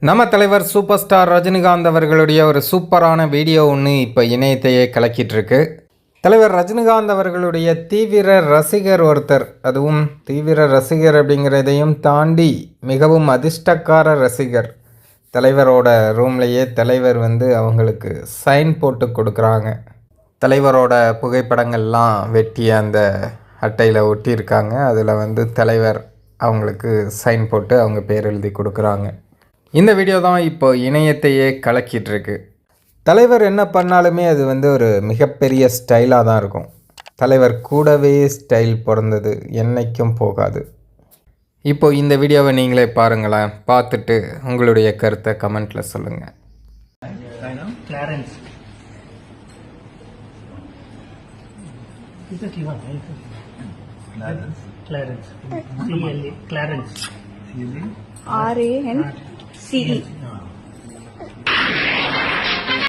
நம்ம தலைவர் super star Rajinikanth அவர்களுடைய ஒரு சூப்பரான வீடியோ ஒன்று இப்போ இணையத்தையே கலக்கிட்டுருக்கு. தலைவர் ரஜினிகாந்த் அவர்களுடைய தீவிர ரசிகர் ஒருத்தர். அதுவும் தீவிர ரசிகர் அப்படிங்கிறதையும் தாண்டி மிகவும் அதிர்ஷ்டக்கார ரசிகர். தலைவரோட ரூம்லேயே தலைவர் வந்து அவங்களுக்கு சைன் போட்டு கொடுக்குறாங்க. தலைவரோட புகைப்படங்கள்லாம் வெட்டி அந்த அட்டையில் ஒட்டியிருக்காங்க. அதில் வந்து தலைவர் அவங்களுக்கு சைன் போட்டு அவங்க பேர் எழுதி கொடுக்குறாங்க. இந்த வீடியோ தான் இப்போ இணையத்தையே கலக்கிட்டு இருக்கு தலைவர் என்ன பண்ணாலுமே அது வந்து ஒரு மிகப்பெரிய ஸ்டைலாக தான் இருக்கும். தலைவர் கூடவே ஸ்டைல் பிறந்தது என்னைக்கும் போகாது. இப்போ இந்த வீடியோவை நீங்களே பாருங்களேன். பார்த்துட்டு உங்களுடைய கருத்தை கமெண்ட்டில் சொல்லுங்கள் Clarence. cd